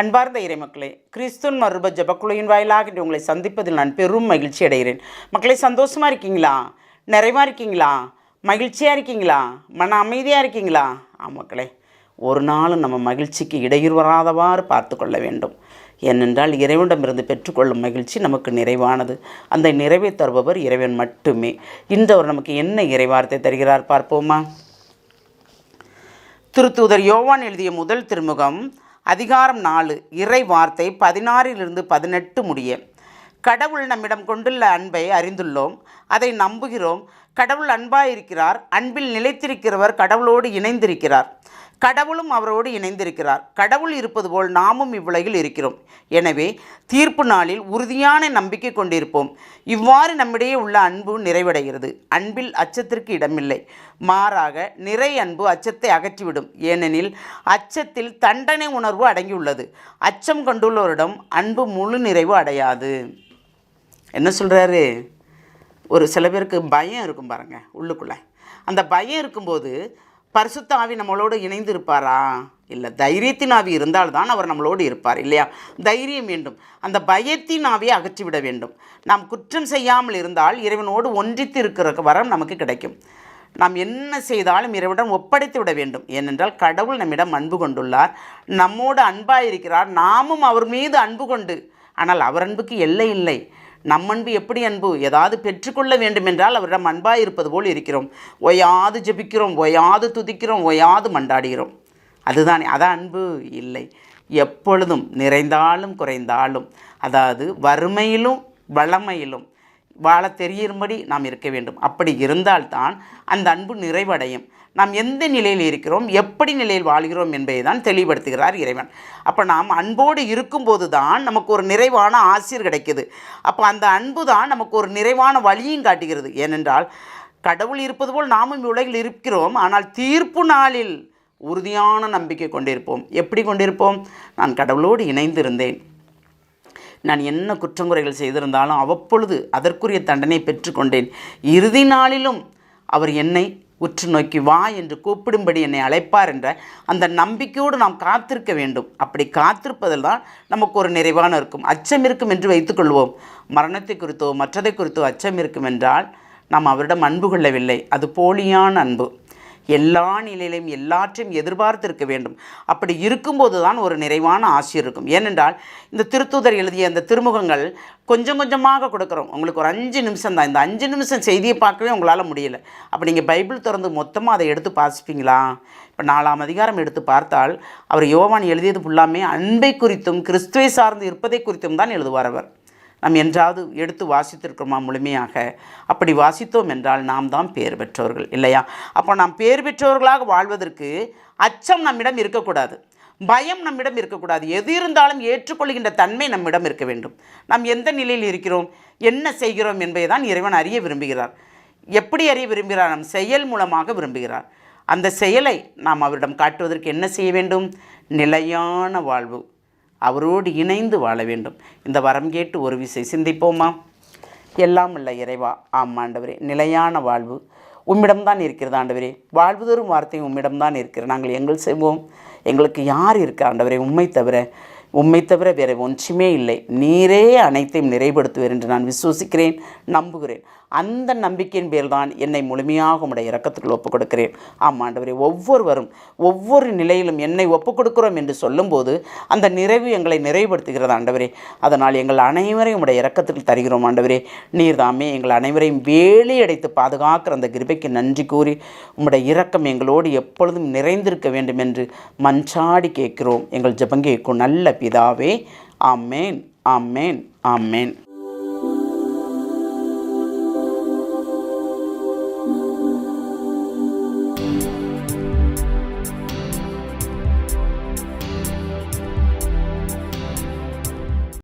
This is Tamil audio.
அன்பார்ந்த இறைமக்களே கிறிஸ்துவன் மறுப ஜபக்குழுவின் வாயிலாக உங்களை சந்திப்பதில் நான் பெரும் மகிழ்ச்சி அடைகிறேன். மக்களை சந்தோஷமாக இருக்கீங்களா? நிறைவாக இருக்கீங்களா? மகிழ்ச்சியாக இருக்கீங்களா? மன அமைதியாக இருக்கீங்களா? ஆ மக்களே ஒரு நாளும் நம்ம மகிழ்ச்சிக்கு இடையூறு வராதவாறு பார்த்து கொள்ள வேண்டும். ஏனென்றால் இறைவனிடமிருந்து பெற்றுக்கொள்ளும் மகிழ்ச்சி நமக்கு நிறைவானது. அந்த நிறைவை தருபவர் இறைவன் மட்டுமே. இந்த ஒரு நமக்கு என்ன இறைவார்த்தை தருகிறார் பார்ப்போமா? திருத்தூதர் யோவான் எழுதிய முதல் திருமுகம் அதிகாரம் நாலு இறை வார்த்தை பதினாறிலிருந்து பதினெட்டு முடிய. கடவுள் நம்மிடம் கொண்டுள்ள அன்பை அறிந்துள்ளோம். அதை நம்புகிறோம். கடவுள் அன்பாயிருக்கிறார். அன்பில் நிலைத்திருக்கிறவர் கடவுளோடு இணைந்திருக்கிறார். கடவுளும் அவரோடு இணைந்திருக்கிறார். கடவுள் இருப்பது போல் நாமும் இவ்வுலகில் இருக்கிறோம். எனவே தீர்ப்பு நாளில் உறுதியான நம்பிக்கை கொண்டிருப்போம். இவ்வாறு நம்மிடையே உள்ள அன்பு நிறைவடைகிறது. அன்பில் அச்சத்திற்கு இடமில்லை. மாறாக நிறை அன்பு அச்சத்தை அகற்றிவிடும். ஏனெனில் அச்சத்தில் தண்டனை உணர்வு அடங்கியுள்ளது. அச்சம் கொண்டுள்ளவரிடம் அன்பு முழு நிறைவு அடையாது. என்ன சொல்கிறாரு ஒரு சில பேருக்கு பயம் இருக்கும் பாருங்கள் உள்ளுக்குள்ளே. அந்த பயம் இருக்கும்போது பரிசுத்த ஆவி நம்மளோடு இணைந்து இருப்பாரா இல்லை தைரியத்தின் ஆவி இருந்தால்தான் அவர் நம்மளோடு இருப்பார் இல்லையா? தைரியம் வேண்டும். அந்த பயத்தின் ஆவியை அகற்றிவிட வேண்டும். நாம் குற்றம் செய்யாமல் இருந்தால் இறைவனோடு ஒன்றித்து இருக்கிற வரம் நமக்கு கிடைக்கும். நாம் என்ன செய்தாலும் இறைவனிடம் ஒப்படைத்து விட வேண்டும். ஏனென்றால் கடவுள் நம்மிடம் அன்பு கொண்டுள்ளார். நம்மோடு அன்பாக இருக்கிறார் நாமும் அவர் மீது அன்பு கொண்டு ஆனால் அவர் அன்புக்கு எல்லை இல்லை. நம் அன்பு எப்படி அன்பு? ஏதாவது பெற்றுக்கொள்ள வேண்டுமென்றால் அவரிடம் அன்பாக இருப்பது போல் இருக்கிறோம். ஒயாது ஜெபிக்கிறோம் ஒயாது துதிக்கிறோம் ஒயாது மண்டாடுகிறோம் அதுதானே அதான் அன்பு இல்லை. எப்பொழுதும் நிறைந்தாலும் குறைந்தாலும் அதாவது வறுமையிலும் வளமையிலும் வாழ தெரியும்படி நாம் இருக்க வேண்டும். அப்படி இருந்தால்தான் அந்த அன்பு நிறைவடையும். நாம் எந்த நிலையில் இருக்கிறோம் எப்படி நிலையில் வாழ்கிறோம் என்பதை தான் தெளிவுபடுத்துகிறார் இறைவன். அப்போ நாம் அன்போடு இருக்கும்போது தான் நமக்கு ஒரு நிறைவான ஆசிர் கிடைக்கிது. அப்போ அந்த அன்பு தான் நமக்கு ஒரு நிறைவான வழியும் காட்டுகிறது. ஏனென்றால் கடவுள் இருப்பது போல் நாமும் உலகில் இருக்கிறோம். ஆனால் தீர்ப்பு நாளில் உறுதியான நம்பிக்கை கொண்டிருப்போம். எப்படி கொண்டிருப்போம்? நான் கடவுளோடு இணைந்திருந்தேன். நான் என்ன குற்றங்குறைகள் செய்திருந்தாலும் அவ்வப்பொழுது அதற்குரிய தண்டனை பெற்றுக்கொண்டேன். இறுதி நாளிலும் அவர் என்னை உற்று நோக்கி வா என்று கூப்பிடும்படி என்னை அழைப்பார் என்ற அந்த நம்பிக்கையோடு நாம் காத்திருக்க வேண்டும். அப்படி காத்திருப்பதில் தான் நமக்கு ஒரு நிறைவான இருக்கும். அச்சம் இருக்கும் என்று வைத்துக்கொள்வோம் மரணத்தை குறித்தோ மற்றதை குறித்தோ அச்சம் இருக்கும் என்றால் நாம் அவரிடம் அன்பு கொள்ளவில்லை. அது போலியான அன்பு. எல்லா நிலையிலும் எல்லாற்றையும் எதிர்பார்த்திருக்க வேண்டும். அப்படி இருக்கும்போது தான் ஒரு நிறைவான ஆசிரியர் இருக்கும். ஏனென்றால் இந்த திருத்தூதர் எழுதிய அந்த திருமுகங்கள் கொஞ்சம் கொஞ்சமாக கொடுக்குறோம். உங்களுக்கு ஒரு அஞ்சு நிமிஷம் தான். இந்த அஞ்சு நிமிஷம் செய்தியை பார்க்கவே உங்களால் முடியல. அப்போ நீங்கள் பைபிள் திறந்து மொத்தமாக அதை எடுத்து வாசிப்பீங்களா? இப்போ நாலாம் அதிகாரம் எடுத்து பார்த்தால் அவர் யோவான் எழுதியது ஃபுல்லாமே அன்பை குறித்தும் கிறிஸ்துவை சார்ந்து இருப்பதை குறித்தும் தான் எழுதுவார் அவர். நாம் என்றாவது எடுத்து வாசித்திருக்கிறோமா முழுமையாக? அப்படி வாசித்தோம் என்றால் நாம் தான் பேர் பெற்றவர்கள் இல்லையா? அப்போ நாம் பேர் பெற்றவர்களாக வாழ்வதற்கு அச்சம் நம்மிடம் இருக்கக்கூடாது பயம் நம்மிடம் இருக்கக்கூடாது. எது இருந்தாலும் ஏற்றுக்கொள்கின்ற தன்மை நம்மிடம் இருக்க வேண்டும். நாம் எந்த நிலையில் இருக்கிறோம்? என்ன செய்கிறோம் என்பதை தான் இறைவன் அறிய விரும்புகிறார். எப்படி அறிய விரும்புகிறார்? நம் செயல் மூலமாக விரும்புகிறார். அந்த செயலை நாம் அவரிடம் காட்டுவதற்கு என்ன செய்ய வேண்டும்? நிலையான வாழ்வு. அவரோடு இணைந்து வாழ வேண்டும். இந்த வரம் கேட்டு ஒரு விசை சிந்திப்போமா? எல்லாம் இல்லை இறைவா. ஆம் ஆண்டவரே நிலையான வாழ்வு உம்மிடம்தான் இருக்கிறது ஆண்டவரே. வாழ்வுதோறும் வார்த்தை உம்மிடம்தான் இருக்கிற நாங்கள் எங்கள் செய்வோம் எங்களுக்கு யார் இருக்க ஆண்டவரே? உண்மை தவிர உண்மை தவிர வேறு ஒன்றுமே இல்லை. நீரே அனைத்தையும் நிறைப்படுத்துவீர் என்று நான் விசுவசிக்கிறேன் நம்புகிறேன். அந்த நம்பிக்கையின் பேர்தான் என்னை முழுமையாக உடைய இறக்கத்துக்குள் ஒப்புக் கொடுக்கிறேன் ஆமாம் ஆண்டவரே ஒவ்வொருவரும் ஒவ்வொரு நிலையிலும் என்னை ஒப்புக் கொடுக்கிறோம் என்று சொல்லும்போது அந்த நிறைவு எங்களை நிறைவுபடுத்துகிறது ஆண்டவரே. அதனால் எங்கள் அனைவரையும் உடைய இறக்கத்துக்கு தருகிறோம் ஆண்டவரே. நீர் தாமே எங்கள் அனைவரையும் வேலி அடைத்து பாதுகாக்கிற அந்த கிருபைக்கு நன்றி கூறி உம்முடைய இரக்கம் எங்களோடு எப்பொழுதும் நிறைந்திருக்க வேண்டும் என்று மஞ்சாடி கேட்கிறோம். எங்கள் ஜபங்கேக்கும் நல்ல பிதாவே ஆமேன் ஆமேன் ஆமேன்.